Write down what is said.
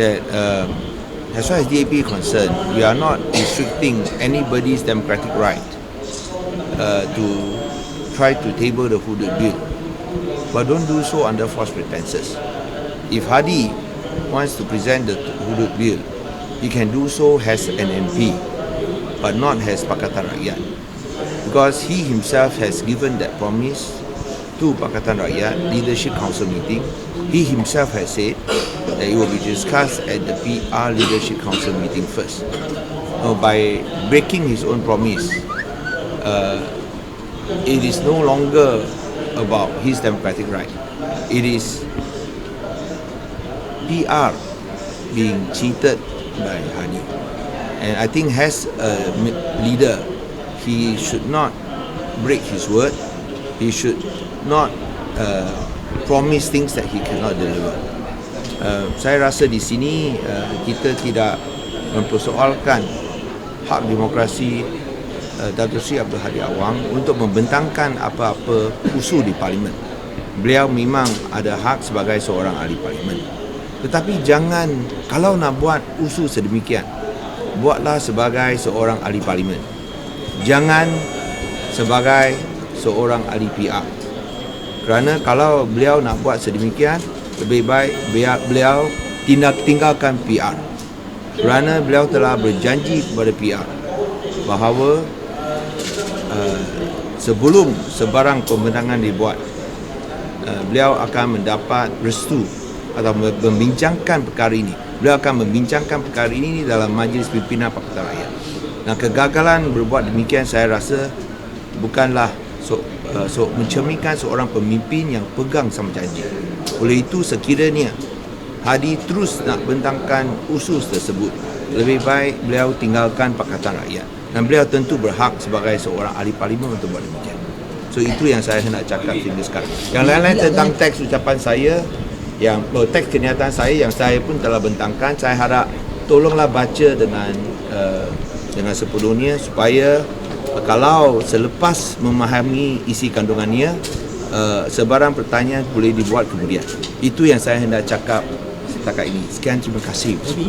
that uh, as far as DAP is concerned, we are not restricting anybody's democratic right uh, to try to table the Hudud bill. But don't do so under false pretenses. If Hadi wants to present the Hudud bill, he can do so as an MP, but not as Pakatan Rakyat. Because he himself has given that promise to Pakatan Rakyat Leadership Council meeting. He himself has said that it will be discussed at the PR Leadership Council meeting first. Now, by breaking his own promise, uh, it is no longer about his democratic right. It is PR being cheated by Hadi. And I think as a leader, he should not break his word. He should not uh, promise things that he cannot deliver. Uh, saya rasa di sini uh, kita tidak mempersoalkan hak demokrasi uh, Datuk Seri Abdul Hadi Awang untuk membentangkan apa-apa usul di parlimen. Beliau memang ada hak sebagai seorang ahli parlimen. Tetapi jangan kalau nak buat usul sedemikian, buatlah sebagai seorang ahli parlimen. Jangan sebagai seorang ahli PR. Kerana kalau beliau nak buat sedemikian, lebih baik biar beliau tindak tinggalkan PR. Kerana beliau telah berjanji kepada PR bahawa uh, sebelum sebarang pembentangan dibuat, uh, beliau akan mendapat restu atau membincangkan perkara ini. Beliau akan membincangkan perkara ini dalam majlis pimpinan Pakatan Rakyat. Nah, kegagalan berbuat demikian saya rasa bukanlah so, uh, so mencerminkan seorang pemimpin yang pegang sama janji. Oleh itu sekiranya Hadi terus nak bentangkan usus tersebut, lebih baik beliau tinggalkan Pakatan Rakyat. Dan beliau tentu berhak sebagai seorang ahli parlimen untuk buat demikian. So itu yang saya hendak cakap sehingga sekarang. Yang lain-lain tentang teks ucapan saya, yang oh, teks kenyataan saya yang saya pun telah bentangkan, saya harap tolonglah baca dengan uh, dengan sepenuhnya supaya kalau selepas memahami isi kandungannya uh, sebarang pertanyaan boleh dibuat kemudian. Itu yang saya hendak cakap setakat ini. Sekian terima kasih.